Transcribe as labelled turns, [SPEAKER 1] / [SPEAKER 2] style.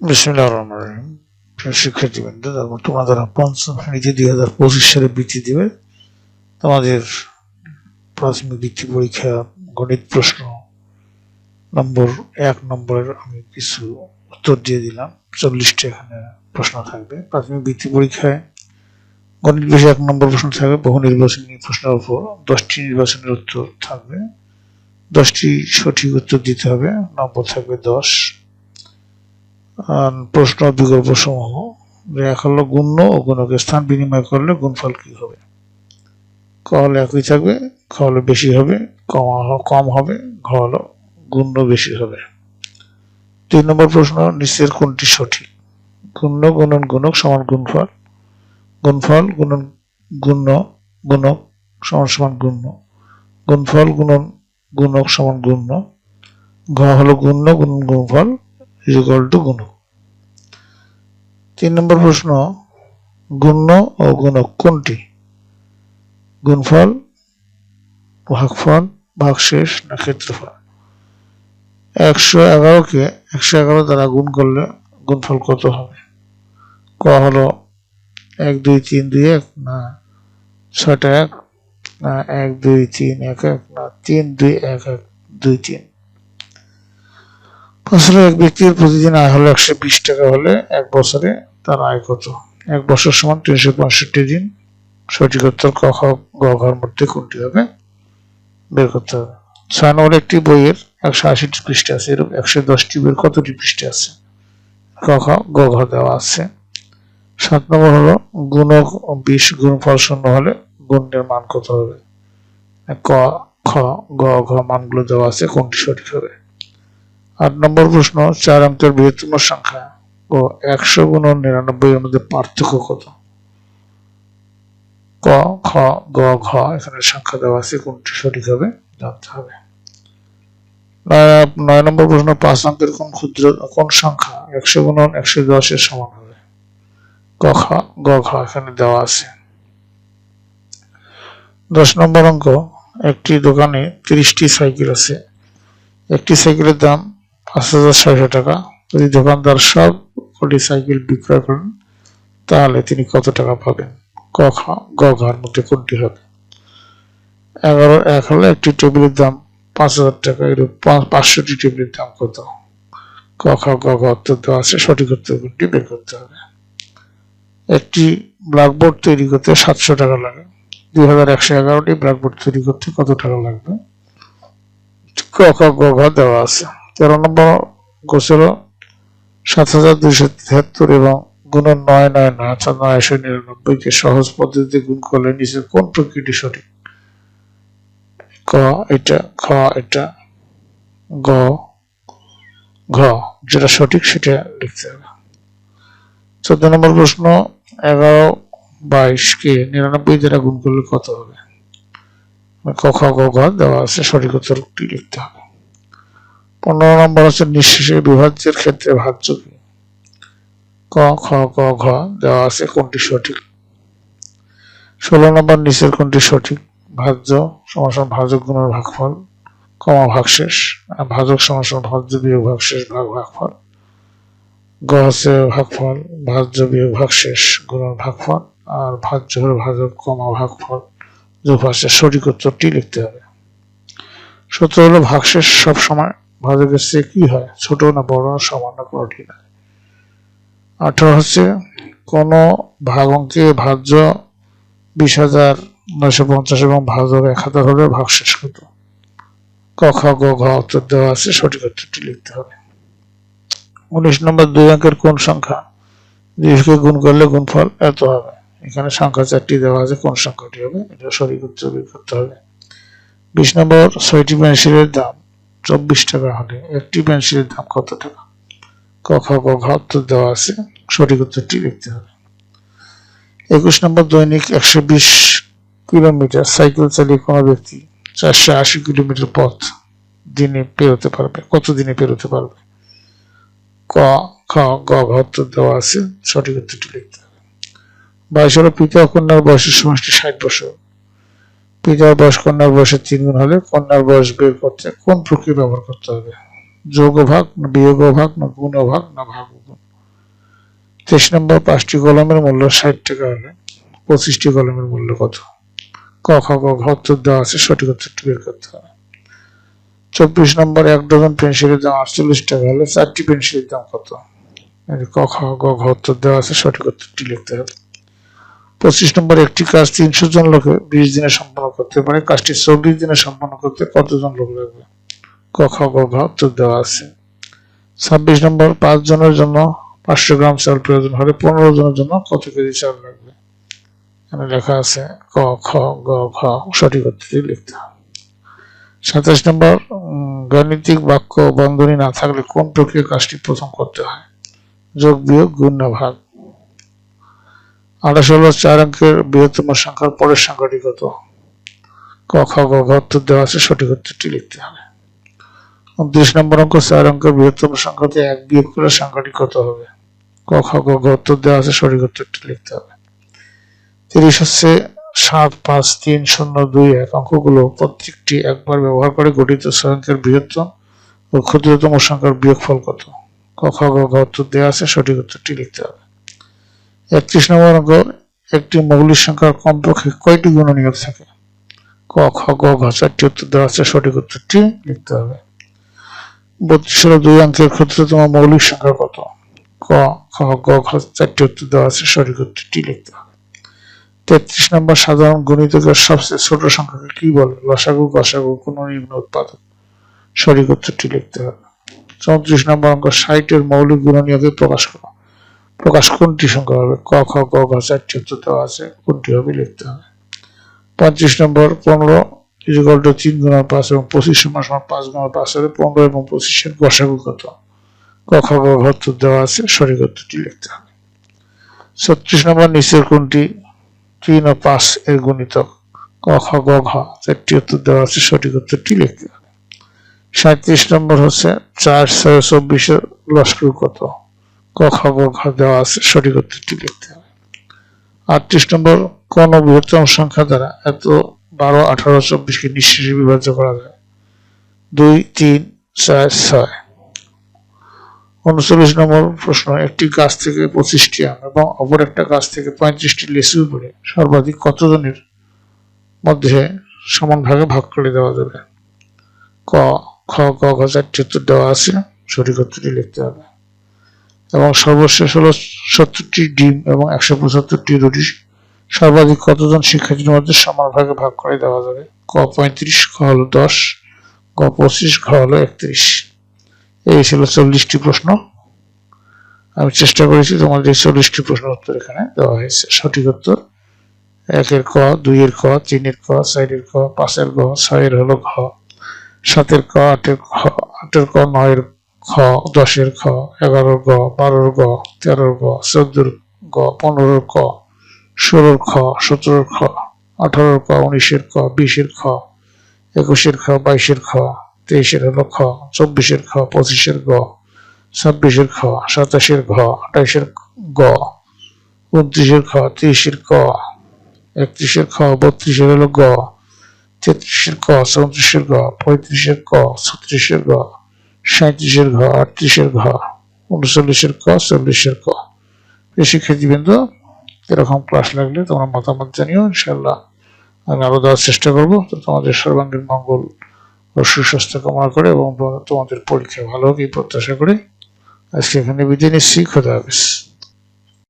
[SPEAKER 1] বিসমিল্লাহ রহমান তোমরা পঞ্চম শ্রেণীতে দুই হাজার পঁচিশ সালে বৃত্তি দিবে। তোমাদের প্রাথমিক বৃত্তি পরীক্ষা, গণিত প্রশ্ন নম্বর এক নম্বরের আমি কিছু উত্তর দিয়ে দিলাম। চল্লিশটা এখানে প্রশ্ন থাকবে। প্রাথমিক বৃত্তি পরীক্ষায় গণিত বিষয়ে এক নম্বর প্রশ্ন থাকবে, বহু নির্বাচনী প্রশ্নের উপর দশটি নির্বাচনের উত্তর থাকবে। দশটি সঠিক উত্তর দিতে হবে, নম্বর থাকবে দশ। প্রশ্ন বিকল্প সমূহ। এক হলো গুণ্য ও গুণকের স্থান বিনিময় করলে গুণফল কি হবে? ক একই থাকবে, খ হলে বেশি হবে কম কম হবে, ঘ হলো গুণ্য বেশি হবে। তিন নম্বর প্রশ্ন, নিচের কোনটি সঠিক? গুণ্য, গুণন, গুণক সমান গুণফল। গুণফল, গুণন, গুণ্য, গুণক সমান সমান গুণ্য। গুণফল, গুণন, গুণক সমান গুণ্য। ঘ হলো গুণ্য, গুণন, গুণফল। ইকুয়াল টু গুণক তিন নম্বর প্রশ্ন, গুণ্য ও গুণক কোনটি? গুণফল, ভাগফল, ভাগশেষ না ক্ষেত্রফল? একশো এগারোকে, একশো এগারো দ্বারা গুণ করলে গুণফল কত হবে? ক হলো এক, দুই, তিন, দুই, এক, না, ছয়টা এক, না, এক, দুই, তিন, এক এক, না, তিন, দুই, এক এক, দুই, তিন। বছরে এক ব্যক্তির প্রতিদিন আয় হলো একশো বিশ টাকা হলে এক বছরে তার আয় কত? এক বছর সমান তিনশো পঁয়ষট্টি দিন। সঠিক উত্তর ক গ ঘর মধ্যে কোনটি হবে? বের করতে হবে। ছয় নম্বর একটি বইয়ের একশো আশিটি পৃষ্ঠা আছে। এরকম একশো দশটি বইয়ের কতটি পৃষ্ঠা আছে? ক খ, গ দেওয়া আছে। সাত নম্বর হলো গুণক বিশ গুণ ফল শূন্য হলে গুণের মান কত হবে? ক, খ, গ ঘ মানগুলো দেওয়া আছে। কোনটি সঠিক হবে? আট নম্বর প্রশ্ন, চার অঙ্কের বৃহত্তম সংখ্যা ও একশো গুণ নিরানব্বই এর মধ্যে পার্থক্য কত? ক, খ, গ, ঘ, এখানে সংখ্যা দেওয়া আছে, কোনটি সঠিক হবে? জানতে হবে। নয় নম্বর প্রশ্ন, পাঁচ অঙ্কের কোন ক্ষুদ্র, কোন সংখ্যা একশো গুণন একশো দশের সমান হবে? ক, খ, গ, ঘ, এখানে দেওয়া আছে। দশ নম্বর অঙ্ক, একটি দোকানে তিরিশটি সাইকেল আছে। একটি সাইকেলের দাম পাঁচ হাজার ছয়শো টাকা। যদি দোকানদার সব কটি সাইকেল বিক্রয় করেন, তাহলে তিনি কত টাকা পাবেন? ক খ গ ঘর মধ্যে কোনটি হবে? এগারো এক হলে একটি টেবিলের দাম পাঁচ হাজার টাকা। এরূপ পাঁচ- পাঁচশোটি টেবিলের দাম কত? ক খ, গ, ঘ উত্তর দেওয়া আছে, সঠিক উত্তর কোনটি বের করতে হবে। একটি ব্ল্যাকবোর্ড তৈরি করতে সাতশো টাকা লাগে। দুই হাজার একশো এগারোটি ব্ল্যাকবোর্ড তৈরি করতে কত টাকা লাগবে? ক খ, গ, ঘ দেওয়া আছে। তেরো নম্বর গোসল সাত হাজার দুইশো তিয়াত্তর এবং গুণন নয় নয় নয় অর্থাৎ নয়শো নিরানব্বইকে সহজ পদ্ধতিতে গুণ করলে নিচে কোন প্রকৃতি সঠিক? ক, এটা, খ, এটা, গ, ঘ, যেটা সঠিক সেটা লিখতে হবে। চোদ্দ নম্বর প্রশ্ন, এগারো বাইশকে নিরানব্বই দ্বারা গুণ করলে কত হবে? ক, খ, গ, ঘ দেওয়া আছে, সঠিক উত্তরটি লিখতে হবে। পনেরো নম্বর হচ্ছে নিঃশেষে বিভাজ্যের ক্ষেত্রে ভাজ্য কি ক খ গ ঘ দেওয়া আছে কোনটি সঠিক। ষোলো নম্বর নিচের কোনটি সঠিক? ভাজ্য সমাসন ভাজক গুণের ভাগফল, কমা ভাগশেষ, আর ভাজক সমাসন ভাজ্য বিয়োগ ভাগশেষ ভাগ ভাগফল। গ হচ্ছে ভাগফল, ভাজ্য বিয়োগ ভাগশেষ গুণের ভাগফল, আর ভাজ্য হলো ভাজক কমা ভাগফল। যোগ ভাগশেষ সঠিক উত্তরটি লিখতে হবে। সূত্র হলো ভাগশেষ সব সময় ভাজকের চেয়ে কি হয়? ছোট না বড় না সমান কঠিন আঠারো হচ্ছে, কোন ভাগ অঙ্কে ভাজ্য বিশ হাজার নয়শো পঞ্চাশ এবং ভাজক এক হাজার হলে ভাগশেষ কত ক, খ, গ, ঘ, উত্তর দেওয়া আছে, সঠিক উত্তরটি লিখতে হবে। উনিশ নম্বর দুই অঙ্কের কোন সংখ্যা? দুইশকে গুণ করলে গুণফল এত হবে। এখানে সংখ্যা চারটি দেওয়া আছে, কোন সংখ্যাটি হবে? এটা সঠিক উত্তর বের করতে হবে। বিশ নম্বর, ছয়টি পেন্সিলের দাম। চব্বিশ টাকা হলে। একটি পেন্সিলের দাম কত টাকা? ক খ গ উত্তর দেওয়া আছে। সঠিক উত্তরটি লিখতে হবে। একুশ নম্বর দৈনিক একশো বিশ কিলোমিটার সাইকেল চালিয়ে কোনো ব্যক্তি চারশো আশি কিলোমিটার পথ দিনে পেরোতে পারবে। কত দিনে পেরোতে পারবে? ক, খ, গ ঘ উত্তর দেওয়া আছে। সঠিক উত্তরটি লিখতে হবে। বাইশ হলো পিতা কন্যার বয়সের সমষ্টি ষাট বছর। পিতার বয়স কন্যার বয়সের তিন গুণ হলে কন্যার বয়স বের করতে কোন প্রক্রিয়া ব্যবহার করতে হবে? যোগ ভাগ না বিয়োগ ভাগ না গুণ ভাগ না ভাগ গুণ? তেইশ নম্বর, পাঁচটি কলমের মূল্য ষাট টাকা হলে পঁচিশটি কলমের মূল্য কত? ক, খ, গ, ঘ, উত্তর দেওয়া আছে, সঠিক উত্তরটি বের করতে হবে। চব্বিশ নম্বর, এক ডজন পেন্সিলের দাম আটচল্লিশ টাকা হলে চারটি পেন্সিলের দাম কত? ক, খ ঘ, উত্তর দেওয়া আছে, সঠিক উত্তরটি লিখতে হবে। পঁচিশ নম্বর একটি কাজ তিনশো জন লোকে বিশ দিনে সম্পন্ন করতে পারে, কাজটি চব্বিশ দিনে সম্পন্ন করতে কতজন লোক লাগবে? ক খ গ ঘ উত্তর দেওয়া আছে। ছাব্বিশ নম্বর, পাঁচ জনের জন্য পাঁচশো গ্রাম চাল প্রয়োজন হলে পনেরো জনের জন্য কত কেজি চাল লাগবে? এখানে লেখা আছে ক, খ, গ ঘ সঠিক উত্তরটি লিখতে হবে। সাতাশ নম্বর গাণিতিক বাক্য বন্ধনী না থাকলে কোন প্রক্রিয়া কাজটি প্রথম করতে হয়? যোগ বিয়োগ, গুণ ভাগ। আঠাশ হলো চার অঙ্কের বৃহত্তম সংখ্যার পরের সংখ্যাটি কত? ক, খ উত্তর দেওয়া আছে, সঠিক উত্তরটি লিখতে হবে। উনত্রিশ নম্বর অঙ্ক, চার অঙ্কের বৃহত্তম সংখ্যাতে এক বিয়োগ করে সংখ্যাটি কত হবে? ক, খ উত্তর দেওয়া আছে, সঠিক উত্তরটি লিখতে হবে। তিরিশ হচ্ছে সাত, পাঁচ, তিন, শূন্য, দুই, এক। অঙ্কগুলো প্রত্যেকটি একবার ব্যবহার করে গঠিত অঙ্কের বৃহত্তম ও ক্ষুদ্রতম সংখ্যার বিয়োগফল কত? ক, খ উত্তর দেওয়া আছে, সঠিক উত্তরটি লিখতে হবে। একত্রিশ নম্বর অঙ্ক একটি মৌলিক সংখ্যার কমপক্ষে কয়টি গুণনীয়ক থাকে? ক, খ, গ, ঘ, চারটি উত্তর দেওয়া আছে, সঠিক উত্তরটি লিখতে হবে। বত্রিশ দুই অঙ্কের ক্ষুদ্রতম মৌলিক সংখ্যা কত? ক, খ, গ, ঘ, চারটি উত্তর দেওয়া আছে, সঠিক উত্তরটি লিখতে হবে। তেত্রিশ নম্বর সাধারণ গণিতকের সবচেয়ে ছোট সংখ্যাকে কি বলে? লসাগু, গসাগু কোন নিম্ন উৎপাদক। সঠিক উত্তরটি লিখতে হবে। চৌত্রিশ নম্বর অঙ্ক ষাটের মৌলিক গুণনীয়কে প্রকাশ করো। প্রকাশ কোনটি সংখ্যা হবে? ক, খ, গ, ঘ চারটি উত্তর দেওয়া আছে কোনটি হবে? লিখতে হবে। পঁয়ত্রিশ নম্বর, পনেরো ইজিকল টু তিন গুণার পাঁচ এবং পঁচিশ সমান সমান পাঁচ গুণার পাঁচ হলে পনেরো এবং পঁচিশের গসাগু কত? ক, খ, গ, ঘ, উত্তর দেওয়া আছে, সঠিক উত্তরটি লিখতে হবে। ছত্রিশ নম্বর, নিচের কোনটি? তিন ও পাঁচ এর গুণিতক ক, খ, গ, ঘ, চারটি উত্তর দেওয়া আছে, সঠিক উত্তরটি লিখতে হবে। সাঁত্রিশ নম্বর হচ্ছে চার ছয় চব্বিশের লস্কর কত? ক খ ঘ দেওয়া আছে, সঠিক লিখতে হবে। আটত্রিশ নম্বর কোন বৃহত্তম সংখ্যা দ্বারা এত বারো, আঠারো, চব্বিশকে নিঃশেষে বিভাজ্য করা যায়। দুই, তিন, চার, ছয়। উনচল্লিশ নম্বর প্রশ্ন, একটি গাছ থেকে পঁচিশটি আম এবং অপর একটা গাছ থেকে পঁয়ত্রিশটি লেচু পড়ে সর্বাধিক কতজনের মধ্যে সমান ভাগে ভাগ করে দেওয়া যাবে? ক, খ, গ, ঘ চারটি উত্তর দেওয়া আছে, সঠিক উত্তরটি লিখতে হবে। এবং সর্বশেষ হলো সত্তরটি ডিম এবং একশো পঁচাত্তরটি রুটি। সর্বাধিক কতজন শিক্ষার্থীর মধ্যে সমান ভাগে ভাগ করে দেওয়া যাবে? ক পঁয়ত্রিশ, খ হলো দশ ক পঁচিশ, ঘ হলো একত্রিশ। এই ছিল চল্লিশটি প্রশ্ন। আমি চেষ্টা করেছি তোমাদের চল্লিশটি প্রশ্ন উত্তর এখানে দেওয়া হয়েছে। সঠিক উত্তর একের ক, দুইয়ের ক, তিনের ক, চারের ক, পাঁচের গ, ছয়ের হলো ঘ, সাতের ক, আটের খ, আটের ক, নয়ের খ, দশের খ, এগারোর গ, বারোর গ, তেরোর গ, চোদ্দোর গ, পনেরোর ক, ষোলোর খ, সতেরোর খ, আঠারোর ক, উনিশের ক, বিশের খ, একুশের খ, বাইশের খ, তেইশের হলো খ, চব্বিশের খ, পঁচিশের গ, ছাব্বিশের খ, সাতাশের ঘ আঠাশের গ, উনত্রিশের খ, তিরিশের ক, একত্রিশের খ, বত্রিশের হলো গ, তেত্রিশের ক, চৌত্রিশের গ, পঁয়ত্রিশের ক, ছত্রিশের গ সাঁত্রিশের ঘ, আটত্রিশের ঘ, উনচল্লিশের ক, চল্লিশের ক। শিক্ষার্থীবৃন্দ, এরকম ক্লাস লাগলে তোমরা মতামত জানিও ইনশাল্লাহ আমি আরও দেওয়ার চেষ্টা করব। তো তোমাদের সর্বাঙ্গীন মঙ্গল ও সুস্বাস্থ্য কামনা করে এবং তোমাদের পরীক্ষা ভালো হোক এই প্রত্যাশা করে। আজকে এখানে বিদায় নিচ্ছি, খোদা হাফিজ।